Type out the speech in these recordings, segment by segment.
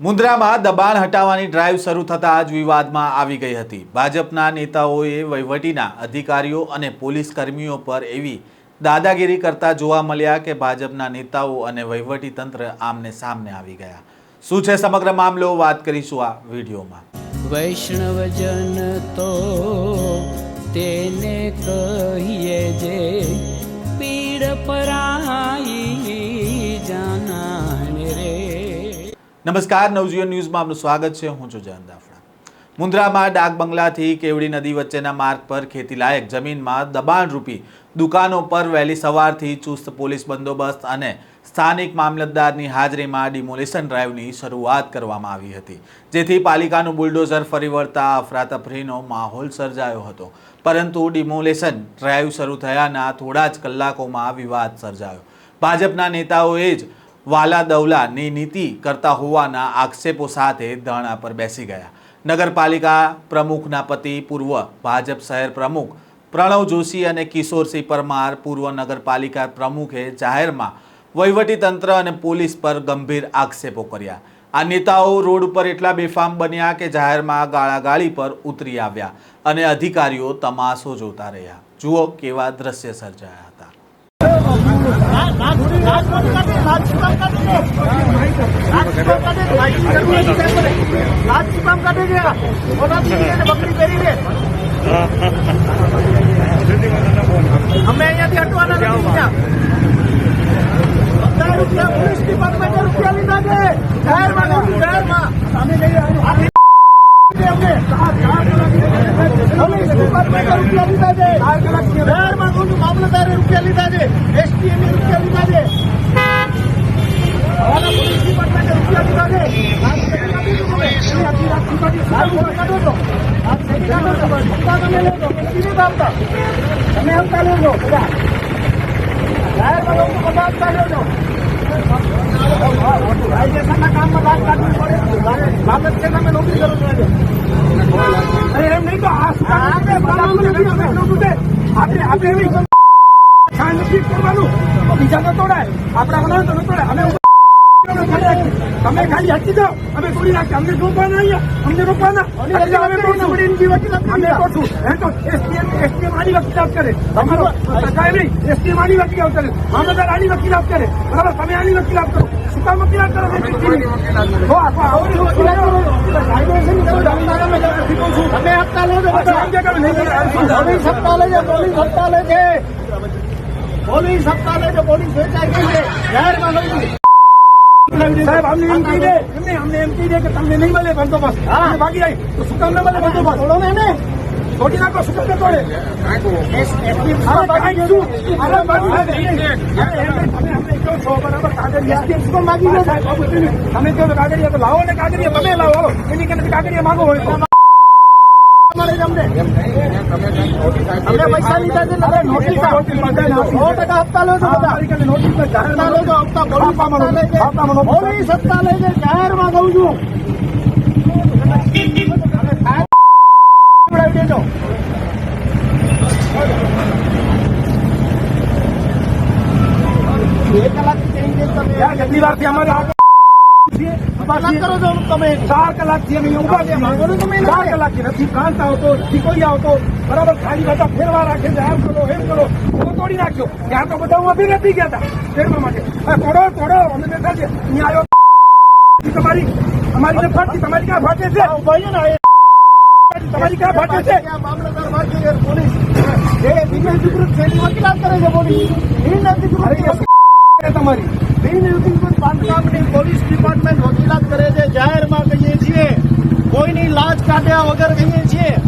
મુન્દ્રામાં દબાણ હટાવવાની ડ્રાઈવ શરૂ થતાં જ વિવાદમાં આવી ગઈ હતી. ભાજપના નેતાઓએ વહીવટીના અધિકારીઓ અને પોલીસ કર્મીઓ પર એવી દાદાગીરી કરતા જોવા મળ્યા કે ભાજપના નેતાઓ અને વહીવટી તંત્ર આમને સામને આવી ગયા. શું છે સમગ્ર મામલો? વાત કરીશું આ વિડીયોમાં. વૈષ્ણવજન તો તેને કહીએ જે પીડ પરાઈ નમસ્કાર, નવજીવન ન્યૂઝમાં આપનું સ્વાગત છે. હું છું જયંત દાફડા. મુન્દ્રામાં ડાક બંગલાથી કેવડી નદી વચ્ચેના માર્ગ પર ખેતીલાયક જમીનમાં દબાણરૂપી દુકાનો પર વહેલી સવારથી ચુસ્ત પોલીસ બંદોબસ્ત અને સ્થાનિક મામલતદારની હાજરીમાં ડિમોલિશન ડ્રાઈવની શરૂઆત કરવામાં આવી હતી. જેથી પાલિકાનું બુલડોઝર ફરી વળતા અફરાતફરીનો માહોલ સર્જાયો હતો. પરંતુ ડિમોલેશન ડ્રાઈવ શરૂ થયાના થોડા જ કલાકોમાં વિવાદ સર્જાયો. ભાજપના નેતાઓએ જ વાલા દવલાની નીતિ કરતા હોવાના આક્ષેપો સાથે ધરણા પર બેસી ગયા. નગરપાલિકા પ્રમુખના પતિ પૂર્વ ભાજપ શહેર પ્રમુખ પ્રણવ જોશી અને કિશોરસિંહ પરમાર પૂર્વ નગરપાલિકા પ્રમુખે જાહેરમાં વહીવટીતંત્ર અને પોલીસ પર ગંભીર આક્ષેપો કર્યા. આ નેતાઓ રોડ ઉપર એટલા બેફામ બન્યા કે જાહેરમાં ગાળાગાળી પર ઉતરી આવ્યા અને અધિકારીઓ તમાશો જોતા રહ્યા. જુઓ કેવા દ્રશ્ય સર્જાયા. અમે અહીંયાથી હટવાના રૂપિયા પોલીસ ડિપાર્ટમેન્ટે રૂપિયા લીધા છે. ડિપાર્ટમેન્ટે રૂપિયા લીધા છે કહું છું, મામલતદારે રૂપિયા લીધા છે એસપી ને રૂપિયા લીધા છે પોલીસ ડિપાર્ટમેન્ટે રૂપિયા લીધા છે છો. છો. તમે? તમે હપ્તા લેજો બધા જાહેરમાં કહું બધા હપ્તા લેજો કાયદેસરના કામમાં લાજ કાઢવી પડે બાબત છે તમે નોકરી કરો છો એમ નહીં તો આ આપણે બનાવવું નથી અમે એટલું બધું છે. આપણે આપણે એવી ખાંડ કરવાનું તો બીજા તો તોડાય. આપણા બનાવે તો તોડાય. અમે તમે ખાલી હટી જાઓ. અમે તોડી નાખીએ. અમને રોકવાના અહીંયા અમને રોકવાના. અમે. અમે તોડશું. એ તો SPM SPM આની વકીલાત કરે. તમારો નહીં. SPM આની વકીલાત કરે. મામલતદાર આની વકીલાત કરે. બરાબર? તમે આની વકીલાત કરો. શું કામ વકીલાત કરો છો? હો, આ- આ આવડી વકીલાત કરો. કાયદેસરની કરો. તમે શીખો છું. તમે હપ્તા લો છો બધા. પોલીસ સત્તા લે છે પોલીસ સત્તા લે. છે પોલીસ સત્તા લે છે. પોલીસ ગઈ છે સાહેબ અમને એમ કહી દે એમને અમને એમ કહી દે કે તમને નહીં મળે બંદોબસ્ત. હા. ભાગી જાય. તો શું કામ ન મળે બંદોબસ્ત? તોડો ને એને. છોડી નાખો શું અરે, તમે કહો છો, બરાબર, કાગળિયા. લાવો ને કાગળિયા. તમે લાવો. એની કરતા કાગળિયા માંગો હોય અમને. અમને પૈસા લીધા છે એટલે નોટિસ સો ટકા હપ્તા લો છો બધા. હપ્તા લો છો, હપ્તા પોલીસ હપ્તા લે છે. પોલીસ હપ્તા જાહેરમાં કહું છું. તમે સાહેબ ઉડાવી દેજો. બે કલાકથી જઈ જઈ તમે- કેટલી વારથી અમારે આ કલાક કરો છો તમે ચાર કલાકથી અમે ઊભા છે માંગો છો તમે ચાર કલાકથી નથી કાંત આવતો નથી કોઈ આવતો બરાબર ખાલી બધા ફેરવા રાખે છે આમ કરો એમ કરો તોડી નાખ્યો. ત્યાં તો બધા ઊભી નથી ગયા હતા ફેરવા માટે. તોડો તોડો અમે બેઠા છે અહીંયા આવ્યો. તમારી અમારી ફાટી તમારી ક્યાં ફાટે છે? ને તમારી ક્યાં ફાટે છે? મામલતદાર છે, પોલીસ. જે બિનઅધિકૃત છે એની વકીલાત કરે છે પોલીસ બિનઅધિકૃત અરે એ છે તમારી. બિનઅધિકૃત બાંધકામની પોલીસ ડિપાર્ટમેન્ટ વકીલાત કરે છે જાહેરમાં કહીએ છીએ. કોઈની લાજ કાઢ્યા વગર કહીએ છીએ.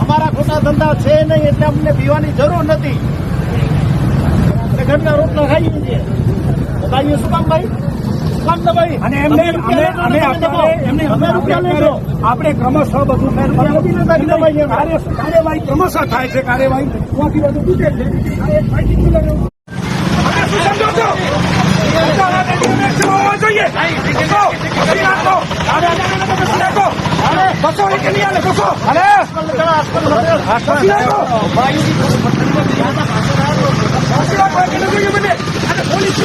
અમારા ખોટા ધંધા છે નહીં એટલે અમને પીવાની જરૂર નથી. ઘરના રોટલા ખાઈએ છીએ. ખાઈએ શું કામ ભાઈ? આપણે એમને રૂપિયા આપણે ક્રમશઃ બધું કાર્ય- કાર્યવાહી ક્રમશઃ થાય છે કાર્યવાહી બધું તૂટે છે આ એક particular એવું- તમે શું સમજો છો જોઈએ બસો. અરે, બસો હાલે, બસો. અને પોલીસ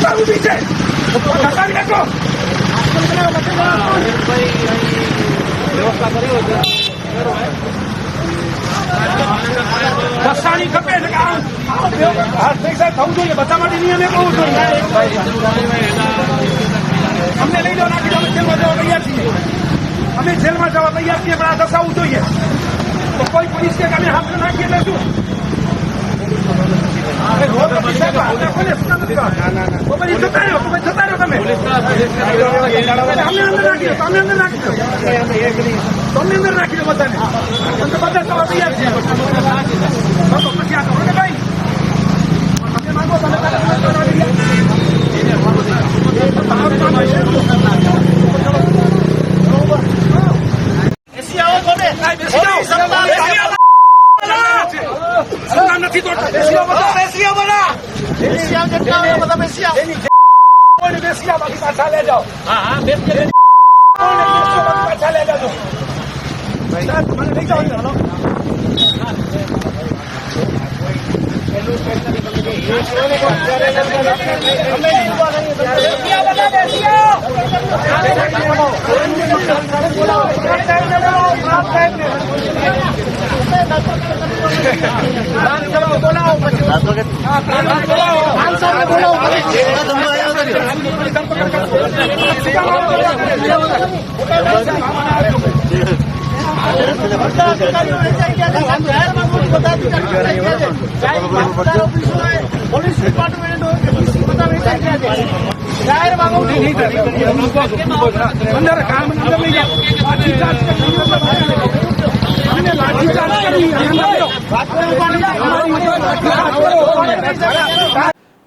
આમ બે- હા, થવું જોઈએ. બધા માટે નિયમ અમને લઈ નાખી દો અમે જેલમાં જવા તૈયાર છીએ. અમે જેલમાં જવા તૈયાર છીએ પણ આ દસાવવું જોઈએ. તો કોઈ પોલીસ કે અમે હાથ નાખીએ એટલે શું? અરે દો તો પૈસા તો આપણે કોને તૈયાર કામ નથી કરતા? તો પછી જતા રહ્યો, તો પછી જતા રહ્યો તમે. અમને અંદર નાખી દો, તો અમે અંદર નાખી દો. તો અમને અંદર નાખી દો બધાને. અમે તો બધા જવા તૈયાર છીએ. તો તો પછી આ કરો ને ભાઈ. તમે માંગો, તમે કાલે ફોન કરવા તૈયાર. બેસી આવો. બેસી આવો. સત્તા નથી તોડતા. બેસી આવો બધા. બેસી આવો બધા. એની જે- કોઈને બેસી આવો, બાકી પાછા લઈ જાઓ. કોઈને બેસી પાછા લઈ જાજો. મને લઈ જાઓ અંદર, હાલો. બેસી આવો બધા, બેસી આવો. અંદર કામ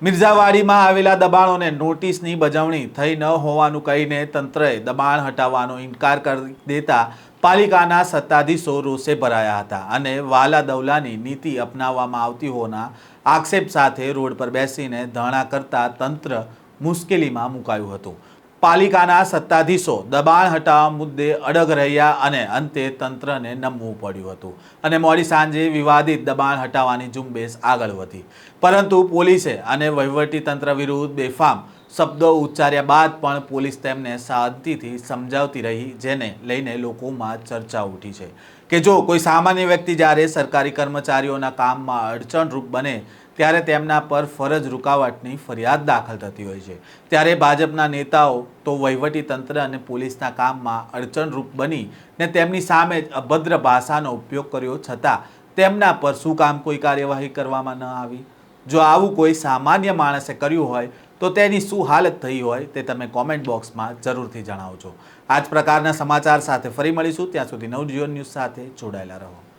મિર્ઝાવાડીમાં આવેલા દબાણોને નોટિસની બજવણી થઈ ન હોવાનું કહીને તંત્રએ દબાણ હટાવવાનો ઇનકાર કરી દેતા પાલિકાના સત્તાધીશો રોષે ભરાયા હતા અને વાલા દવલાની નીતિ અપનાવવામાં આવતી હોવાના આક્ષેપ સાથે રોડ પર બેસીને ધરણા કરતા તંત્ર મુશ્કેલીમાં મુકાયું હતું. પાલિકાના સત્તાધીશો દબાણ હટાવવા મુદ્દે અડગ રહ્યા અને અંતે તંત્રને નમવું પડ્યું હતું અને મોડી સાંજે વિવાદિત દબાણ હટાવવાની ઝુંબેશ આગળ વધી. પરંતુ પોલીસે અને વહીવટીતંત્ર વિરુદ્ધ બેફામ શબ્દો ઉચ્ચાર્યા બાદ પણ પોલીસ તેમને શાંતિથી સમજાવતી રહી, જેને લઈને લોકોમાં ચર્ચા ઉઠી છે. કે જો કોઈ સામાન્ય વ્યક્તિ જ્યારે સરકારી કર્મચારીઓના કામમાં અડચણરૂપ બને, ત્યારે તેમના પર ફરજ રૂકાવટની ફરિયાદ દાખલ થતી હોય છે. ત્યારે ભાજપના નેતાઓ તો વહીવટી તંત્ર અને પોલીસના કામમાં અડચણરૂપ બની ને તેમની સામે જ અભદ્ર ભાષાનો ઉપયોગ કર્યો છતાં તેમના પર શું કામ કોઈ કાર્યવાહી કરવામાં ન આવી? જો આવું કોઈ સામાન્ય માણસે કર્યું હોય તો તેની શું હાલત થઈ હોય તે તમે કોમેન્ટ બોક્સમાં જરૂરથી જણાવજો. આ જ પ્રકારના સમાચાર સાથે ફરી મળીશું. ત્યાં સુધી નવજીવન ન્યૂઝ સાથે જોડાયેલા રહો.